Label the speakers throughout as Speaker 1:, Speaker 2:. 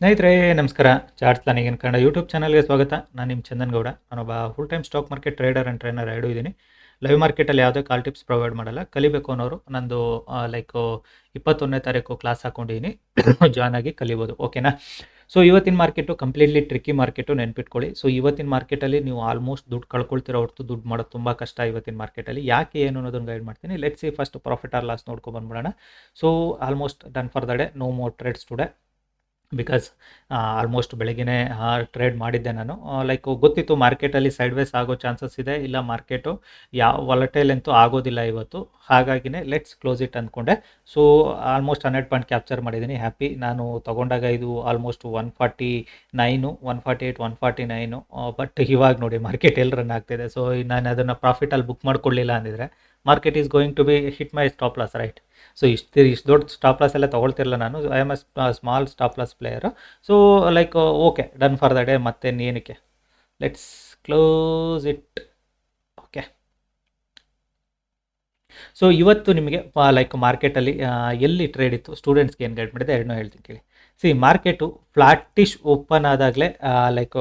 Speaker 1: ಸ್ನೇಹಿತರೆ, ನಮಸ್ಕಾರ. ಚಾರ್ಟ್ಸ್ ನನಗೇನು ಕನ್ನಡ ಯೂಟ್ಯೂಬ್ ಚಾನಲ್ಗೆ ಸ್ವಾಗತ. ನಾನು ನಿಮ್ಮ ಚಂದನ್ ಗೌಡ. ನಾನೊಬ್ಬ full time stock market trader and trainer ಎರಡು ಇದ್ದೀನಿ ಲೈವ್ ಮಾರ್ಕೆಟಲ್ಲಿ ಯಾವುದೇ ಕಾಲ್ ಟಿಪ್ಸ್ ಪ್ರೊವೈಡ್ ಮಾಡಲ್ಲ. ಕಲಿಬೇಕು ಅನ್ನೋರು ನಂದು ಲೈಕ್ ಇಪ್ಪತ್ತೊಂದನೇ ತಾರೀಕು ಕ್ಲಾಸ್ ಹಾಕೊಂಡಿದ್ದೀನಿ ಜಾಯ್ನ್ ಆಗಿ ಕಲಿಬೋದು. ಓಕೆನಾ ಸೊ ಇವತ್ತಿನ ಮಾರ್ಕೆಟು ಕಂಪ್ಲೀಟ್ಲಿ ಟ್ರಿಕ್ಕಿ ಮಾರ್ಕೆಟು ನೆನ್ಪಿಟ್ಕೊಳ್ಳಿ. ಸೊ ಇವತ್ತಿನ ಮಾರ್ಕೆಟಲ್ಲಿ ನೀವು ಆಲ್ಮೋಸ್ಟ್ ದುಡ್ಡು ಕಳ್ಕೊಳ್ತಿರೋ ಹೊರತು ದುಡ್ಡು ಮಾಡೋದು ತುಂಬ ಕಷ್ಟ ಇವತ್ತಿನ ಮಾರ್ಕೆಟಲ್ಲಿ ಯಾಕೆ ಏನು ಅನ್ನೋದನ್ನು ಗೈಡ್ ಮಾಡ್ತೀನಿ. Let's see first profit or loss ನೋಡ್ಕೊಂಡು ಬಂದ್ಬಿಡೋಣ. So almost done for the day no more trades today because almost ಬೆಳಗ್ಗೆ ಟ್ರೇಡ್ ಮಾಡಿದ್ದೆ ನಾನು. ಲೈಕ್ ಗೊತ್ತಿತ್ತು ಮಾರ್ಕೆಟಲ್ಲಿ ಸೈಡ್ ವೇಸ್ ಆಗೋ ಚಾನ್ಸಸ್ ಇದೆ, ಇಲ್ಲ ಮಾರ್ಕೆಟು ಯಾವ ವಾಲಟೈಲ್ ಅಂತೂ ಆಗೋದಿಲ್ಲ ಇವತ್ತು. ಹಾಗಾಗಿನೇ ಲೆಟ್ಸ್ ಕ್ಲೋಸ್ ಇಟ್ ಅಂದ್ಕೊಂಡೆ so almost hundred point capture ಮಾಡಿದ್ದೀನಿ ಹ್ಯಾಪಿ ನಾನು ತೊಗೊಂಡಾಗ ಇದು almost one forty nine one forty eight one forty nine but ಇವಾಗ ನೋಡಿ ಮಾರ್ಕೆಟ್ ಎಲ್ಲಿ ರನ್ ಆಗ್ತಿದೆ. ಸೊ ನಾನು ಅದನ್ನು ಪ್ರಾಫಿಟಲ್ಲಿ ಬುಕ್ ಮಾಡ್ಕೊಳ್ಳಿಲ್ಲ ಅಂದಿದ್ರೆ market is going to be hit my stop loss right so ಇಷ್ಟು ಇಷ್ಟು ದೊಡ್ಡ ಸ್ಟಾಪ್ ಲಾಸ್ ಎಲ್ಲ ತೊಗೊಳ್ತಿರಲ್ಲ ನಾನು. I am a small stop loss player so like okay done for the day ಮತ್ತೆ ಏನಕ್ಕೆ let's close it okay so ಇವತ್ತು ನಿಮಗೆ ಲೈಕ್ ಮಾರ್ಕೆಟಲ್ಲಿ ಎಲ್ಲಿ ಟ್ರೇಡ್ ಇತ್ತು? ಸ್ಟೂಡೆಂಟ್ಸ್ಗೆ ಏನು ಗೈಡ್ ಮಾಡಿದೆ? ಎರಡನ್ನೂ ಹೇಳ್ತೀನಿ ಕೇಳಿ. ಸಿ ಮಾರ್ಕೆಟು ಫ್ಲಾಟಿಶ್ ಓಪನ್ ಆದಾಗಲೇ ಲೈಕ್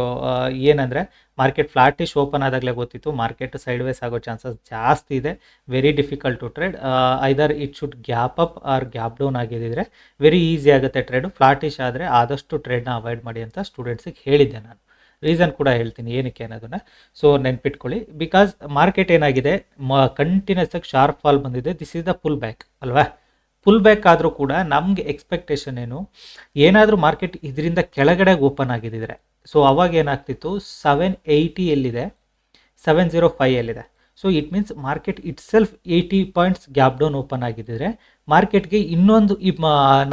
Speaker 1: ಏನಂದರೆ ಮಾರ್ಕೆಟ್ ಫ್ಲಾಟಿಶ್ ಓಪನ್ ಆದಾಗಲೇ ಗೊತ್ತಿತ್ತು. ಮಾರ್ಕೆಟ್ ಸೈಡ್ ವೇಸ್ ಆಗೋ ಚಾನ್ಸಸ್ ಜಾಸ್ತಿ ಇದೆ. Very difficult to trade either it should gap up or gap down ಆಗಿದ್ದರೆ ವೆರಿ ಈಸಿ ಆಗುತ್ತೆ ಟ್ರೇಡು ಫ್ಲಾಟಿಶ್ ಆದರೆ ಆದಷ್ಟು ಟ್ರೇಡ್ನ ಅವಾಯ್ಡ್ ಮಾಡಿ ಅಂತ ಸ್ಟೂಡೆಂಟ್ಸಿಗೆ ಹೇಳಿದ್ದೆ ನಾನು. ರೀಸನ್ ಕೂಡ ಹೇಳ್ತೀನಿ ಏನಕ್ಕೆ ಅನ್ನೋದನ್ನ. ಸೊ ನೆನ್ಪಿಟ್ಕೊಳ್ಳಿ. ಬಿಕಾಸ್ ಮಾರ್ಕೆಟ್ ಏನಾಗಿದೆ? ಮ ಕಂಟಿನ್ಯೂಸ್ ಆಗಿ ಶಾರ್ಪ್ ಫಾಲ್ ಬಂದಿದೆ. This is the pull back ಅಲ್ವಾ? ಫುಲ್ ಬ್ಯಾಕ್ ಆದರೂ ಕೂಡ ನಮಗೆ ಎಕ್ಸ್ಪೆಕ್ಟೇಷನ್ ಏನು? ಏನಾದರೂ ಮಾರ್ಕೆಟ್ ಇದರಿಂದ ಕೆಳಗಡೆ ಓಪನ್ ಆಗಿದ್ದಿದ್ರೆ ಸೊ ಅವಾಗ ಏನಾಗ್ತಿತ್ತು? ಸೆವೆನ್ ಏಯ್ಟಿ ಎಲ್ಲಿದೆ? ಸೆವೆನ್ ಜೀರೋ ಫೈ ಎಲ್ಲಿದೆ? So it means market itself eighty points gap down open ಆಗಿದ್ದರೆ ಮಾರ್ಕೆಟ್ಗೆ ಇನ್ನೊಂದು ಈ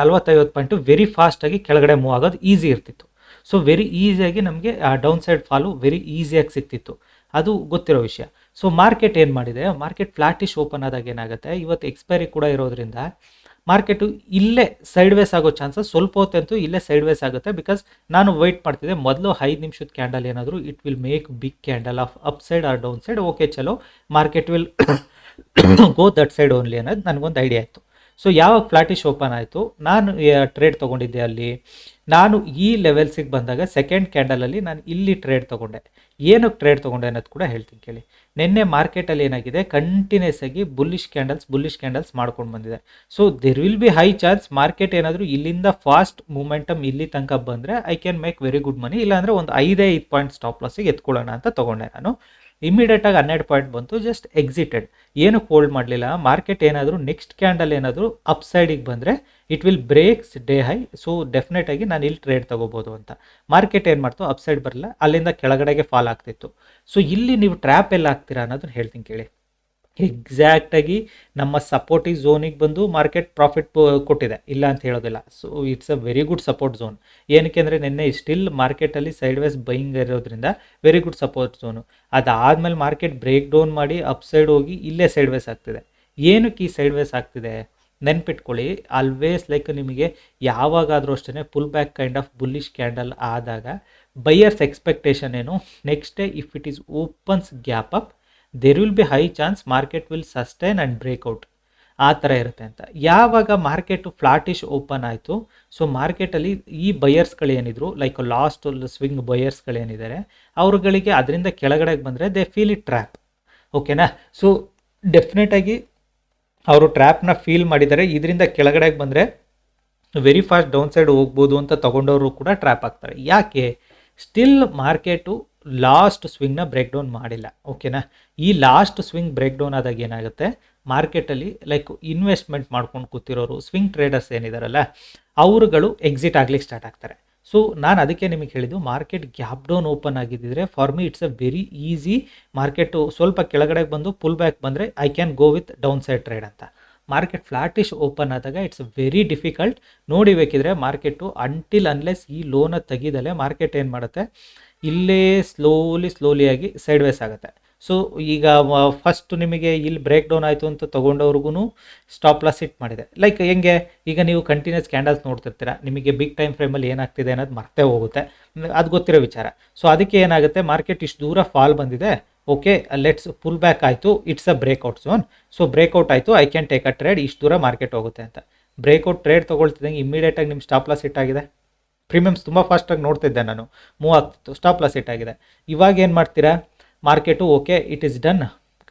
Speaker 1: ನಲ್ವತ್ತೈವತ್ತು ಪಾಯಿಂಟು ವೆರಿ ಫಾಸ್ಟಾಗಿ ಕೆಳಗಡೆ ಮೂವ್ ಆಗೋದು ಈಸಿ ಇರ್ತಿತ್ತು. ಸೊ ವೆರಿ ಈಸಿಯಾಗಿ ನಮಗೆ ಡೌನ್ ಸೈಡ್ ಫಾಲು ವೆರಿ ಈಸಿಯಾಗಿ ಸಿಕ್ತಿತ್ತು. ಅದು ಗೊತ್ತಿರೋ ವಿಷಯ. ಸೊ ಮಾರ್ಕೆಟ್ ಏನು ಮಾಡಿದೆ? ಮಾರ್ಕೆಟ್ ಫ್ಲಾಟಿಶ್ ಓಪನ್ ಆದಾಗ ಏನಾಗುತ್ತೆ? ಇವತ್ತು ಎಕ್ಸ್ಪೈರಿ ಕೂಡ ಇರೋದ್ರಿಂದ ಮಾರ್ಕೆಟು ಇಲ್ಲೇ ಸೈಡ್ ವೇಸ್ ಆಗೋ ಚಾನ್ಸಸ್ ಸ್ವಲ್ಪ ಹೊತ್ತಂತೂ ಇಲ್ಲೇ ಸೈಡ್ ವೇಸ್ ಆಗುತ್ತೆ ಬಿಕಾಸ್ ನಾನು ವೆಯ್ಟ್ ಮಾಡ್ತಿದ್ದೆ. ಮೊದಲು ಐದು ನಿಮಿಷದ ಕ್ಯಾಂಡಲ್ ಏನಾದರೂ it will make big candle of up side or down side okay ಚಲೋ. Market will go that side only ಅನ್ನೋದು ನನಗೊಂದು ಐಡಿಯಾ ಆಯಿತು ಸೊ ಯಾವಾಗ ಫ್ಲಾಟಿಶ್ ಓಪನ್ ಆಯಿತು, ನಾನು ಟ್ರೇಡ್ ತೊಗೊಂಡಿದ್ದೆ ಅಲ್ಲಿ. ನಾನು ಈ ಲೆವೆಲ್ಸಿಗೆ ಬಂದಾಗ ಸೆಕೆಂಡ್ ಕ್ಯಾಂಡಲಲ್ಲಿ ನಾನು ಇಲ್ಲಿ ಟ್ರೇಡ್ ತೊಗೊಂಡೆ. ಏನಕ್ಕೆ ಟ್ರೇಡ್ ತೊಗೊಂಡೆ ಅನ್ನೋದು ಕೂಡ ಹೇಳ್ತೀನಿ ಕೇಳಿ. ನಿನ್ನೆ ಮಾರ್ಕೆಟಲ್ಲಿ ಏನಾಗಿದೆ ಕಂಟಿನ್ಯೂಸ್ ಆಗಿ ಬುಲ್ಲಿಶ್ ಕ್ಯಾಂಡಲ್ಸ್ ಬುಲ್ಲಿಶ್ ಕ್ಯಾಂಡಲ್ಸ್ ಮಾಡ್ಕೊಂಡು ಬಂದಿದೆ. So there will be high chance market ಏನಾದರೂ ಇಲ್ಲಿಂದ ಫಾಸ್ಟ್ ಮೂಮೆಂಟಮ್ ಇಲ್ಲಿ ತನಕ ಬಂದರೆ I can make very good money ಇಲ್ಲಾಂದರೆ ಒಂದು ಐದೇ ಐದು ಪಾಯಿಂಟ್ ಸ್ಟಾಪ್ ಲಾಸಿಗೆ ಎತ್ಕೊಳ್ಳೋಣ ಅಂತ ತೊಗೊಂಡೆ ನಾನು. ಇಮಿಡಿಯೇಟಾಗಿ ಹನ್ನೆರಡು ಪಾಯಿಂಟ್ ಬಂತು ಜಸ್ಟ್ ಎಕ್ಸಿಟೆಡ್ ಏನಕ್ಕೆ ಹೋಲ್ಡ್ ಮಾಡಲಿಲ್ಲ ಮಾರ್ಕೆಟ್ ಏನಾದರೂ ನೆಕ್ಸ್ಟ್ ಕ್ಯಾಂಡಲ್ ಏನಾದರೂ ಅಪ್ ಸೈಡಿಗೆ ಬಂದರೆ it will breaks the day high ಡೆಫಿನೆಟಾಗಿ ನಾನು ಇಲ್ಲಿ ಟ್ರೇಡ್ ತೊಗೋಬೋದು ಅಂತ. ಮಾರ್ಕೆಟ್ ಏನು ಮಾಡ್ತು ಅಪ್ ಸೈಡ್ ಬರಲ್ಲ ಅಲ್ಲಿಂದ ಕೆಳಗಡೆಗೆ ಫಾಲ್ ಆಗ್ತಿತ್ತು. ಸೊ ಇಲ್ಲಿ ನೀವು ಟ್ರ್ಯಾಪ್ ಎಲ್ಲ ಆಗ್ತೀರಾ ಅನ್ನೋದನ್ನ ಹೇಳ್ತೀನಿ ಕೇಳಿ. ಎಕ್ಸಾಕ್ಟಾಗಿ ನಮ್ಮ ಸಪೋರ್ಟಿವ್ ಝೋನಿಗೆ ಬಂದು ಮಾರ್ಕೆಟ್ ಪ್ರಾಫಿಟ್ ಕೊಟ್ಟಿದೆ. ಇಲ್ಲ ಅಂತ ಹೇಳೋದಿಲ್ಲ. So it's a very good support zone ಏನಕ್ಕೆ ಅಂದರೆ ನಿನ್ನೆ ಸ್ಟಿಲ್ ಮಾರ್ಕೆಟಲ್ಲಿ ಸೈಡ್ ವೈಸ್ ಬೈಯಿಂಗ್ ಇರೋದ್ರಿಂದ ವೆರಿ ಗುಡ್ ಸಪೋರ್ಟ್ ಝೋನು ಅದಾದಮೇಲೆ ಮಾರ್ಕೆಟ್ ಬ್ರೇಕ್ ಡೌನ್ ಮಾಡಿ ಅಪ್ ಸೈಡ್ ಹೋಗಿ ಇಲ್ಲೇ ಸೈಡ್ ವೈಸ್ ಆಗ್ತಿದೆ. ಏನಕ್ಕೆ ಈ ಸೈಡ್ ವೈಸ್ ಆಗ್ತಿದೆ? ನೆನ್ಪಿಟ್ಕೊಳ್ಳಿ. ಆಲ್ವೇಸ್ ಲೈಕ್ ನಿಮಗೆ ಯಾವಾಗಾದರೂ ಅಷ್ಟೇ pull back kind of bullish candle ಆದಾಗ ಬೈಯರ್ಸ್ ಎಕ್ಸ್ಪೆಕ್ಟೇಷನ್ ಏನು? Next day if it is opens gap up there will be high chance market will sustain and breakout ಆ ಥರ ಇರುತ್ತೆ ಅಂತ. ಯಾವಾಗ ಮಾರ್ಕೆಟು ಫ್ಲಾಟಿಶ್ ಓಪನ್ ಆಯಿತು ಸೊ ಮಾರ್ಕೆಟಲ್ಲಿ ಈ ಬಯರ್ಸ್ಗಳೇನಿದ್ರು ಲೈಕ್ ಲಾಸ್ಟ್ ಸ್ವಿಂಗ್ ಬಯರ್ಸ್ಗಳೇನಿದ್ದಾರೆ ಅವ್ರುಗಳಿಗೆ ಅದರಿಂದ ಕೆಳಗಡೆಗೆ ಬಂದರೆ ದೇ ಫೀಲ್ ಇಟ್ ಟ್ರ್ಯಾಪ್ ಓಕೆನಾ ಸೊ ಡೆಫಿನೆಟಾಗಿ ಅವರು ಟ್ರ್ಯಾಪ್ನ ಫೀಲ್ ಮಾಡಿದ್ದಾರೆ ಇದರಿಂದ ಕೆಳಗಡೆಗೆ ಬಂದರೆ ವೆರಿ ಫಾಸ್ಟ್ ಡೌನ್ ಸೈಡ್ ಹೋಗ್ಬೋದು ಅಂತ ತೊಗೊಂಡವರು ಕೂಡ ಟ್ರ್ಯಾಪ್ ಆಗ್ತಾರೆ. ಯಾಕೆ? ಸ್ಟಿಲ್ ಮಾರ್ಕೆಟು ಲಾಸ್ಟ್ ಸ್ವಿಂಗ್ನ ಬ್ರೇಕ್ ಡೌನ್ ಮಾಡಿಲ್ಲ ಓಕೆನಾ ಈ ಲಾಸ್ಟ್ ಸ್ವಿಂಗ್ ಬ್ರೇಕ್ ಡೌನ್ ಆದಾಗ ಏನಾಗುತ್ತೆ? ಮಾರ್ಕೆಟಲ್ಲಿ ಲೈಕ್ ಇನ್ವೆಸ್ಟ್ಮೆಂಟ್ ಮಾಡ್ಕೊಂಡು ಕೂತಿರೋರು ಸ್ವಿಂಗ್ ಟ್ರೇಡರ್ಸ್ ಏನಿದಾರಲ್ಲ, ಅವರುಗಳು ಎಕ್ಸಿಟ್ ಆಗ್ಲಿಕ್ಕೆ ಸ್ಟಾರ್ಟ್ ಆಗ್ತಾರೆ. ಸೊ ನಾನು ಅದಕ್ಕೆ ನಿಮಗೆ ಹೇಳಿದ್ದು ಮಾರ್ಕೆಟ್ ಗ್ಯಾಪ್ ಡೌನ್ ಓಪನ್ ಆಗಿದ್ದರೆ for me it's a very easy market ಸ್ವಲ್ಪ ಕೆಳಗಡೆ ಬಂದು ಪುಲ್ ಬ್ಯಾಕ್ ಬಂದರೆ I can go with down side trade ಅಂತ. ಮಾರ್ಕೆಟ್ ಫ್ಲಾಟಿಶ್ ಓಪನ್ ಆದಾಗ ಇಟ್ಸ್ ವೆರಿ ಡಿಫಿಕಲ್ಟ್ ನೋಡಿಬೇಕಿದ್ರೆ ಮಾರ್ಕೆಟು ಅಂಟಿಲ್ ಅನ್ಲೆಸ್ ಈ ಲೋನ ತೆಗೀದಲ್ಲೇ ಮಾರ್ಕೆಟ್ ಏನು ಮಾಡುತ್ತೆ? ಇಲ್ಲೇ ಸ್ಲೋಲಿ ಸ್ಲೋಲಿಯಾಗಿ ಸೈಡ್ ವೇಸ್ ಆಗುತ್ತೆ. ಸೊ ಈಗ ಫಸ್ಟ್ ನಿಮಗೆ ಇಲ್ಲಿ ಬ್ರೇಕ್ ಡೌನ್ ಆಯಿತು ಅಂತ ತೊಗೊಂಡವ್ರಿಗೂ ಸ್ಟಾಪ್ ಲಾಸ್ ಇಟ್ ಮಾಡಿದೆ. ಲೈಕ್ ಹೆಂಗೆ, ಈಗ ನೀವು ಕಂಟಿನ್ಯೂಸ್ ಕ್ಯಾಂಡಲ್ಸ್ ನೋಡ್ತಿರ್ತೀರ, ನಿಮಗೆ ಬಿಗ್ ಟೈಮ್ ಫ್ರೇಮಲ್ಲಿ ಏನಾಗ್ತಿದೆ ಅನ್ನೋದು ಮರ್ತೇ ಹೋಗುತ್ತೆ. ಅದು ಗೊತ್ತಿರೋ ವಿಚಾರ. ಸೊ ಅದಕ್ಕೆ ಏನಾಗುತ್ತೆ ಮಾರ್ಕೆಟ್ ಇಷ್ಟು ದೂರ ಫಾಲ್ ಬಂದಿದೆ. ಓಕೆ ಲೆಟ್ಸ್ ಪುಲ್ ಬ್ಯಾಕ್ ಆಯಿತು. It's a breakout zone so breakout ಆಯಿತು. I can take a trade ಇಷ್ಟು ದೂರ ಮಾರ್ಕೆಟ್ ಹೋಗುತ್ತೆ ಅಂತ. ಬ್ರೇಕ್ಔಟ್ ಟ್ರೇಡ್ ತೊಗೊಳ್ತಿದ್ದಂಗೆ ಇಮಿಡಿಯೇಟಾಗಿ ನಿಮ್ಮ ಸ್ಟಾಪ್ ಲಾಸ್ ಇಟ್ಟಾಗಿದೆ ಪ್ರೀಮಿಯಮ್ಸ್ ತುಂಬ ಫಾಸ್ಟಾಗಿ ನೋಡ್ತಿದ್ದೆ ನಾನು. ಮೂವ್ ಆಗ್ತಿತ್ತು ಸ್ಟಾಪ್ ಲಾಸ್ ಇಟ್ಟಾಗಿದೆ ಇವಾಗ ಏನು ಮಾಡ್ತೀರಾ? Market okay it is done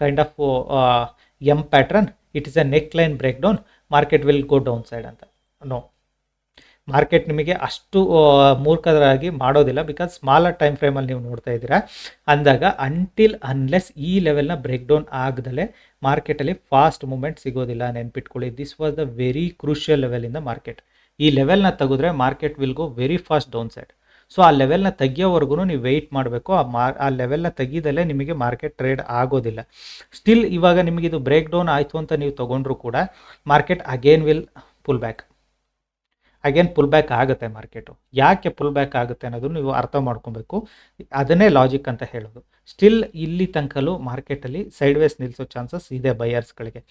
Speaker 1: kind of M pattern it is a neck line break down market will go down side ಅಂತ. ನೋ ಮಾರ್ಕೆಟ್ ನಿಮಗೆ ಅಷ್ಟು ಆ, ಮೂರ್ಖರಾಗಿ ಮಾಡೋದಿಲ್ಲ ಬಿಕಾಸ್ ಸ್ಮಾಲರ್ ಟೈಮ್ ಫ್ರೇಮಲ್ಲಿ ನೀವು ನೋಡ್ತಾ ಇದ್ದೀರಾ. ಅಂದಾಗ ಅಂಟಿಲ್ ಅನ್ಲೆಸ್ ಈ ಲೆವೆಲ್ನ ಬ್ರೇಕ್ ಡೌನ್ ಆಗದಲ್ಲೇ ಮಾರ್ಕೆಟಲ್ಲಿ ಫಾಸ್ಟ್ ಮೂಮೆಂಟ್ ಸಿಗೋದಿಲ್ಲ ನೆನ್ಪಿಟ್ಕೊಳ್ಳಿ. This was the very crucial level in the market ಈ ಲೆವೆಲ್ನ ತೆಗೆದ್ರೆ market will go very fast down side so ಆ ಲೆವೆಲ್ನ ತೆಗಿಯೋವರೆಗೂ ನೀವು ವೆಯ್ಟ್ ಮಾಡಬೇಕು. ಆ ಮಾರ್ ಆ ಲೆವೆಲ್ನ ತೆಗಿದಲ್ಲೇ ನಿಮಗೆ ಮಾರ್ಕೆಟ್ ಟ್ರೇಡ್ ಆಗೋದಿಲ್ಲ. ಸ್ಟಿಲ್ ಇವಾಗ ನಿಮಗೆ ಇದು ಬ್ರೇಕ್ ಡೌನ್ ಆಯಿತು ಅಂತ ನೀವು ತೊಗೊಂಡ್ರು ಕೂಡ market again will pull back again pull back ಆಗುತ್ತೆ ಮಾರ್ಕೆಟು ಯಾಕೆ ಪುಲ್ ಬ್ಯಾಕ್ ಆಗುತ್ತೆ ಅನ್ನೋದು ನೀವು ಅರ್ಥ ಮಾಡ್ಕೊಬೇಕು. ಅದನ್ನೇ ಲಾಜಿಕ್ ಅಂತ ಹೇಳೋದು. ಸ್ಟಿಲ್ ಇಲ್ಲಿ ತನಕಲ್ಲೂ ಮಾರ್ಕೆಟಲ್ಲಿ ಸೈಡ್ ವೇಸ್ ನಿಲ್ಲಿಸೋ ಚಾನ್ಸಸ್ ಇದೆ ಬಯರ್ಸ್ಗಳಿಗೆ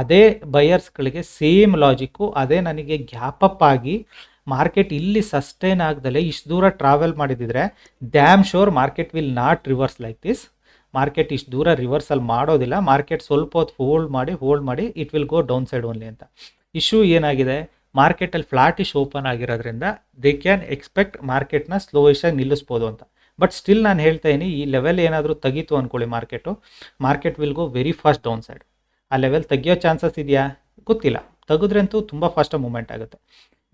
Speaker 1: ಅದೇ ಬಯರ್ಸ್ಗಳಿಗೆ ಸೇಮ್ ಲಾಜಿಕ್ಕು ಅದೇ ನನಗೆ ಗ್ಯಾಪ್ ಅಪ್ ಆಗಿ ಮಾರ್ಕೆಟ್ ಇಲ್ಲಿ ಸಸ್ಟೈನ್ ಆಗದಲ್ಲೇ ಇಷ್ಟು ದೂರ travel ಮಾಡಿದಿದ್ರೆ damn sure market will not reverse like this market ಇಷ್ಟು ದೂರ ರಿವರ್ಸಲ್ ಮಾಡೋದಿಲ್ಲ. ಮಾರ್ಕೆಟ್ ಸ್ವಲ್ಪ ಹೊತ್ತು ಹೋಲ್ಡ್ ಮಾಡಿ ಹೋಲ್ಡ್ ಮಾಡಿ it will go down side only ಅಂತ. ಇಶ್ಯೂ ಏನಾಗಿದೆ? ಮಾರ್ಕೆಟಲ್ಲಿ ಫ್ಲಾಟಿಶ್ ಓಪನ್ ಆಗಿರೋದ್ರಿಂದ ದೇ ಕ್ಯಾನ್ ಎಕ್ಸ್ಪೆಕ್ಟ್ ಮಾರ್ಕೆಟ್ನ ಸ್ಲೋಯಿಶಾಗಿ ನಿಲ್ಲಿಸ್ಬೋದು ಅಂತ. ಬಟ್ ಸ್ಟಿಲ್ ನಾನು ಹೇಳ್ತಾ ಇದ್ದೀನಿ ಈ ಲೆವೆಲ್ ಏನಾದರೂ ತೆಗೀತು ಅಂದ್ಕೊಳ್ಳಿ market market will go very fast down side ಆ ಲೆವೆಲ್ ತೆಗಿಯೋ ಚಾನ್ಸಸ್ ಇದೆಯಾ? ಗೊತ್ತಿಲ್ಲ. ತೆಗೆದ್ರಂತೂ ತುಂಬ ಫಾಸ್ಟಾಗಿ ಮೂಮೆಂಟ್ ಆಗುತ್ತೆ.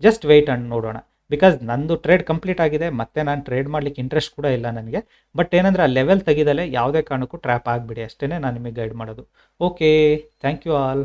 Speaker 1: ಜಸ್ಟ್ ವೆಯ್ಟ್ ಅಂಡ್ ನೋಡೋಣ. ಬಿಕಾಸ್ ನಂದು ಟ್ರೇಡ್ ಕಂಪ್ಲೀಟ್ ಆಗಿದೆ, ಮತ್ತೆ ನಾನು ಟ್ರೇಡ್ ಮಾಡ್ಲಿಕ್ಕೆ ಇಂಟ್ರೆಸ್ಟ್ ಕೂಡ ಇಲ್ಲ ನನಗೆ. ಬಟ್ ಏನಂದರೆ ಆ ಲೆವೆಲ್ ತೆಗೆದಲ್ಲೇ ಯಾವುದೇ ಕಾರಣಕ್ಕೂ ಟ್ರ್ಯಾಪ್ ಆಗಿಬಿಡಿ. ಅಷ್ಟೇ ನಾನು ನಿಮಗೆ ಗೈಡ್ ಮಾಡೋದು. Okay thank you all